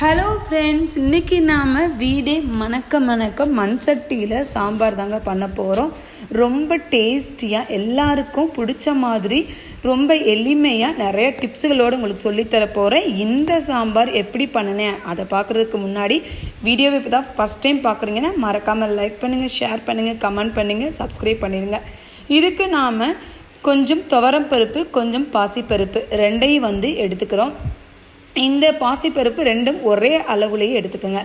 Hello friends இன்றைக்கி நாம் வீடே மணக்க மணக்க மண் சட்டியில் சாம்பார் தாங்க பண்ண போகிறோம் ரொம்ப டேஸ்டியாக எல்லாருக்கும் பிடிச்ச மாதிரி ரொம்ப எளிமையாக நிறைய டிப்ஸுகளோடு உங்களுக்கு சொல்லித்தர போகிறேன் இந்த சாம்பார் எப்படி பண்ணினேன் அதை பார்க்குறதுக்கு முன்னாடி வீடியோவை இப்போ தான் ஃபஸ்ட் டைம் பார்க்குறீங்கன்னா மறக்காமல் லைக் பண்ணுங்கள் ஷேர் பண்ணுங்கள் கமெண்ட் பண்ணுங்கள் சப்ஸ்கிரைப் பண்ணிடுங்க இதுக்கு நாம் கொஞ்சம் துவரம் பருப்பு கொஞ்சம் பாசிப்பருப்பு ரெண்டையும் வந்து எடுத்துக்கிறோம். இந்த பாசிப்பருப்பு ரெண்டும் ஒரே அளவுலேயே எடுத்துக்கோங்க.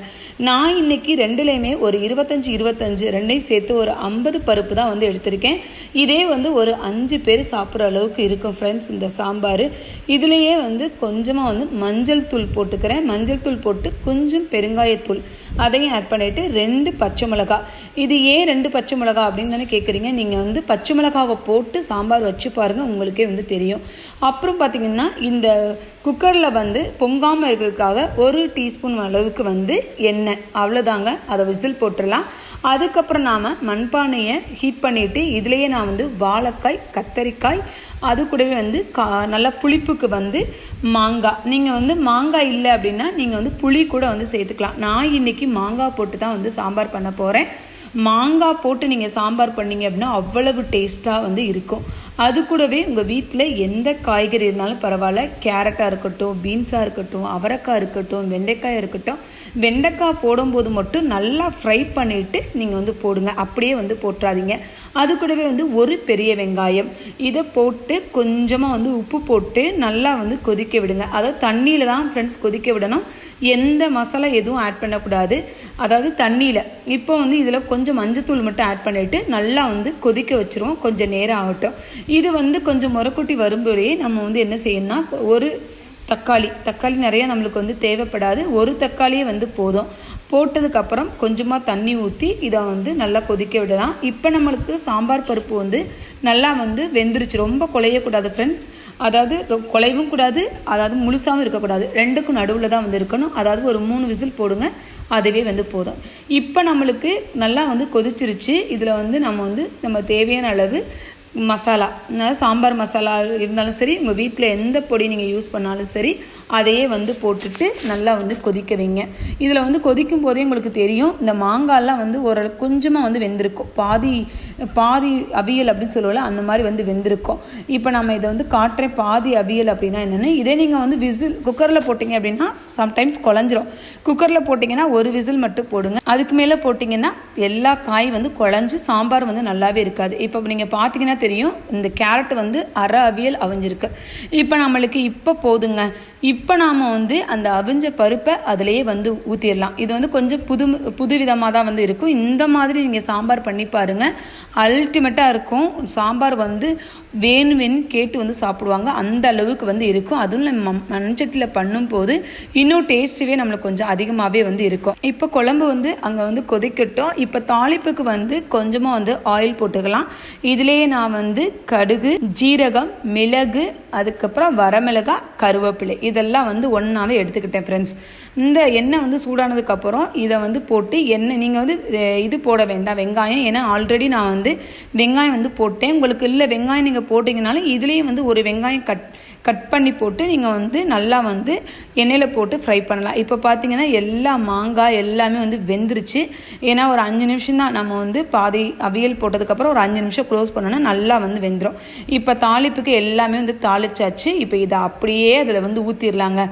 நான் இன்னைக்கு ரெண்டுலேயுமே ஒரு இருபத்தஞ்சி இருபத்தஞ்சு ரெண்டையும் சேர்த்து ஒரு ஐம்பது பருப்பு தான் வந்து எடுத்திருக்கேன். இதே வந்து ஒரு அஞ்சு பேர் சாப்பிட்ற அளவுக்கு இருக்கும் ஃப்ரெண்ட்ஸ் இந்த சாம்பார். இதுலேயே வந்து கொஞ்சமாக வந்து மஞ்சள் தூள் போட்டுக்கிறேன். மஞ்சள் தூள் போட்டு கொஞ்சம் பெருங்காயத்தூள். அதையும் ஆட் பண்ணிவிட்டு ரெண்டு பச்சை மிளகா. இது ஏன் ரெண்டு பச்சை மிளகா அப்படின்னு தானே கேட்குறீங்க நீங்கள் வந்து பச்சை மிளகாவை போட்டு சாம்பார் வச்சு பாருங்கள் உங்களுக்கே வந்து தெரியும். அப்புறம் பார்த்திங்கன்னா இந்த குக்கரில் வந்து பொங்காமல் இருக்கிறதுக்காக ஒரு டீஸ்பூன் அளவுக்கு வந்து எண்ணெய். அவ்வளோதாங்க அதை விசில் போட்டுடலாம். அதுக்கப்புறம் நாம் மண்பானையை ஹீட் பண்ணிவிட்டு இதுலேயே நான் வந்து வாழைக்காய் கத்தரிக்காய் அது கூடவே வந்து கா நல்லா புளிப்புக்கு வந்து மாங்காய். நீங்கள் வந்து மாங்காய் இல்லை அப்படின்னா நீங்கள் வந்து புளி கூட வந்து சேர்த்துக்கலாம். நான் இன்றைக்கி மாங்காய் போட்டு தான் வந்து சாம்பார் பண்ண போகிறேன் மாங்காய் போட்டு நீங்கள் சாம்பார் பண்ணீங்க அப்படின்னா அவ்வளவு டேஸ்ட்டாக வந்து இருக்கும். அது கூடவே உங்கள் வீட்டில் எந்த காய்கறி இருந்தாலும் பரவாயில்ல. கேரட்டாக இருக்கட்டும் பீன்ஸாக இருக்கட்டும் அவரைக்காய் இருக்கட்டும் வெண்டைக்காய் இருக்கட்டும் வெண்டைக்காய் போடும்போது மட்டும் நல்லா ஃப்ரை பண்ணிவிட்டு நீங்கள் வந்து போடுங்க. அப்படியே வந்து போட்டுறாதீங்க. அது கூடவே வந்து ஒரு பெரிய வெங்காயம். இதை போட்டு கொஞ்சமாக வந்து உப்பு போட்டு நல்லா வந்து கொதிக்க விடுங்க. அதாவது தண்ணியில் தான் ஃப்ரெண்ட்ஸ் கொதிக்க விடணும். எந்த மசாலா எதுவும் ஆட் பண்ணக்கூடாது. அதாவது தண்ணியில். இப்போ வந்து இதில் கொஞ்சம் மஞ்சத்தூள் மட்டும் ஆட் பண்ணிவிட்டு நல்லா வந்து கொதிக்க வச்சுருவோம். கொஞ்சம் நேரம் ஆகட்டும். இது வந்து கொஞ்சம் முறக்குட்டி வரும்போதே நம்ம வந்து என்ன செய்யணும்னா ஒரு தக்காளி தக்காளி நிறையா நம்மளுக்கு வந்து தேவைப்படாது. ஒரு தக்காளியே வந்து போதும். போட்டதுக்கப்புறம் கொஞ்சமாக தண்ணி ஊற்றி இதை வந்து நல்லா கொதிக்க விடலாம். இப்போ நம்மளுக்கு சாம்பார் பருப்பு வந்து நல்லா வந்து வெந்துருச்சு. ரொம்ப குலையக்கூடாது ஃப்ரெண்ட்ஸ் அதாவது குலைவும் கூடாது அதாவது முழுசாகவும் இருக்கக்கூடாது. ரெண்டுக்கும் நடுவில் தான் வந்து இருக்கணும். அதாவது ஒரு மூணு விசில் போடுங்க அதுவே வந்து போதும். இப்போ நம்மளுக்கு நல்லா வந்து கொதிச்சிருச்சு. இதில் வந்து நம்ம வந்து நம்ம தேவையான அளவு மசாலா. சாம்பார் மசாலா இருந்தாலும் சரி உங்கள் வீட்டில் எந்த பொடி நீங்கள் யூஸ் பண்ணாலும் சரி அதையே வந்து போட்டுட்டு நல்லா வந்து கொதிக்க வைங்க. இதில் வந்து கொதிக்கும் போதே உங்களுக்கு தெரியும் இந்த மாங்காய்லாம் வந்து ஓரளவு கொஞ்சமாக வந்து வெந்திருக்கும். பாதி பாதி அவியல் அப்படின்னு சொல்லுவோம்ல அந்த மாதிரி வந்து வெந்திருக்கும். இப்போ நம்ம இதை வந்து காட்டுறேன் பாதி அவியல் அப்படின்னா என்னென்னு இதே நீங்கள் வந்து விசில் குக்கரில் போட்டிங்க அப்படின்னா சம்டைம்ஸ் குழஞ்சிரும். குக்கரில் போட்டிங்கன்னா ஒரு விசில் மட்டும் போடுங்க. அதுக்கு மேலே போட்டிங்கன்னா எல்லா காய் வந்து குழஞ்சி சாம்பார் வந்து நல்லாவே இருக்காது. இப்போ நீங்கள் பார்த்தீங்கன்னா தெரியும் இந்த கேரட் வந்து அரை அவியல் அவிஞ்சிருக்கு. இப்போ நம்மளுக்கு இப்போ போதுங்க. இப்போ நாம் வந்து அந்த அவிஞ்ச பருப்பை அதிலேயே வந்து ஊற்றிடலாம் இது வந்து கொஞ்சம் புது புது விதமாக தான் வந்து இருக்கும். இந்த மாதிரி நீங்கள் சாம்பார் பண்ணி பாருங்கள் அல்டிமேட்டாக இருக்கும். சாம்பார் வந்து வேணும் வேணும் கேட்டு வந்து சாப்பிடுவாங்க. அந்த அளவுக்கு வந்து இருக்கும். அதுவும் நம்ம மண்சட்டியில் பண்ணும்போது இன்னும் டேஸ்ட்டுவே நம்மளுக்கு கொஞ்சம் அதிகமாகவே வந்து இருக்கும். இப்போ குழம்பு வந்து அங்கே வந்து கொதிக்கட்டும். இப்போ தாளிப்புக்கு வந்து கொஞ்சமாக வந்து ஆயில் போட்டுக்கலாம். இதுலேயே நான் வந்து கடுகு ஜீரகம் மிளகு அதுக்கப்புறம் வரமிளகாய் கருவேப்பிலை. இதெல்லாம் வந்து ஒன்றாவே எடுத்துக்கிட்டேன் ஃப்ரெண்ட்ஸ் இந்த எண்ணெய் வந்து சூடானதுக்கப்புறம் இதை வந்து போட்டு எண்ணெய் நீங்கள் வந்து இது போட வேண்டாம் வெங்காயம். ஏன்னா ஆல்ரெடி நான் வந்து வெங்காயம் வந்து போட்டேன். உங்களுக்கு இல்லை வெங்காயம் நீங்கள் போட்டிங்கனாலும் இதுலேயும் வந்து ஒரு வெங்காயம் கட் கட் பண்ணி போட்டு நீங்கள் வந்து நல்லா வந்து எண்ணெயில் போட்டு ஃப்ரை பண்ணலாம். இப்போ பார்த்தீங்கன்னா எல்லா மாங்காய் எல்லாமே வந்து வெந்துருச்சு. ஏன்னா ஒரு அஞ்சு நிமிஷம் தான் நம்ம வந்து பாதி அவியல் போட்டதுக்கப்புறம் ஒரு அஞ்சு நிமிஷம் க்ளோஸ் பண்ணோன்னா நல்லா வந்து வெந்துடும் இப்போ தாளிப்புக்கு எல்லாமே வந்து தாளிச்சாச்சு. இப்போ இதை அப்படியே அதில் வந்து ஊற்றிடலாங்க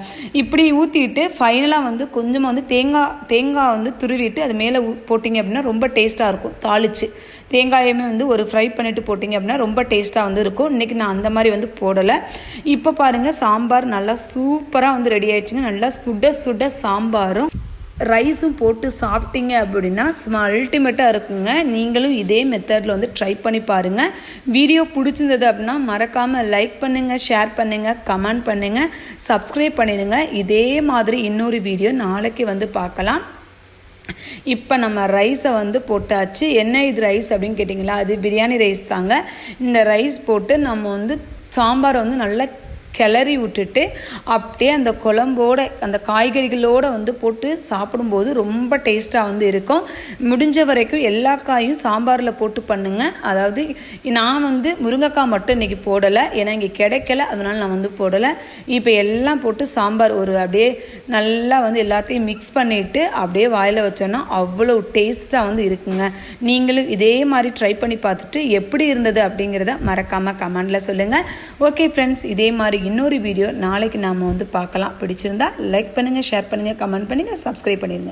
இப்படி ஊற்றிட்டு ஃபைனலாக வந்து கொஞ்சமாக வந்து தேங்காய் தேங்காய் வந்து துருவிட்டு அது மேலே போட்டிங்க அப்படின்னா ரொம்ப டேஸ்ட்டாக இருக்கும். தாளிச்சு. தேங்காயுமே வந்து ஒரு ஃப்ரை பண்ணிவிட்டு போட்டிங்க அப்படின்னா ரொம்ப டேஸ்ட்டாக வந்து இருக்கும். இன்றைக்கி நான் அந்த மாதிரி வந்து போடலை. இப்போ பாருங்கள் சாம்பார் நல்லா சூப்பராக வந்து ரெடி ஆயிடுச்சுங்க. நல்லா சுட சுட சாம்பாரும் ரைஸும் போட்டு சாப்பிட்டீங்க அப்படின்னா அல்டிமேட்டாக இருக்குங்க. நீங்களும் இதே மெத்தடில் வந்து ட்ரை பண்ணி பாருங்கள் வீடியோ பிடிச்சிருந்தது அப்படின்னா மறக்காமல் லைக் பண்ணுங்கள் ஷேர் பண்ணுங்கள் கமெண்ட் பண்ணுங்கள் சப்ஸ்கிரைப் பண்ணிடுங்க. இதே மாதிரி இன்னொரு வீடியோ நாளைக்கு வந்து பார்க்கலாம். இப்போ நம்ம ரைஸை வந்து போட்டாச்சு. என்ன இது ரைஸ் அப்படின்னு கேட்டிங்களா? அது பிரியாணி ரைஸ் தாங்க. இந்த ரைஸ் போட்டு நம்ம வந்து சாம்பார் வந்து நல்லா கிளறி விட்டுட்டு அப்படியே அந்த குழம்போட அந்த காய்கறிகளோடு வந்து போட்டு சாப்பிடும்போது ரொம்ப டேஸ்ட்டாக வந்து இருக்கும். முடிஞ்ச வரைக்கும் எல்லா காயும் சாம்பாரில் போட்டு பண்ணுங்கள் அதாவது நான் வந்து முருங்கைக்காய் மட்டும் இன்றைக்கி போடலை. ஏன்னா இங்கே கிடைக்கல. அதனால் நான் வந்து போடலை. இப்போ எல்லாம் போட்டு சாம்பார் ஒரு அப்படியே நல்லா வந்து எல்லாத்தையும் மிக்ஸ் பண்ணிவிட்டு அப்படியே வாயில் வச்சோன்னா அவ்வளோ டேஸ்ட்டாக வந்து இருக்குங்க. நீங்களும் இதே மாதிரி ட்ரை பண்ணி பார்த்துட்டு எப்படி இருந்தது அப்படிங்கிறத மறக்காமல் கமெண்டில் சொல்லுங்கள் ஓகே ஃப்ரெண்ட்ஸ் இதே மாதிரி இன்னொரு வீடியோ நாளைக்கு நாம் வந்து பார்க்கலாம். பிடிச்சிருந்தா லைக் பண்ணுங்கள் ஷேர் பண்ணுங்கள் கமெண்ட் பண்ணுங்கள் சப்ஸ்கிரைப் பண்ணிடுங்க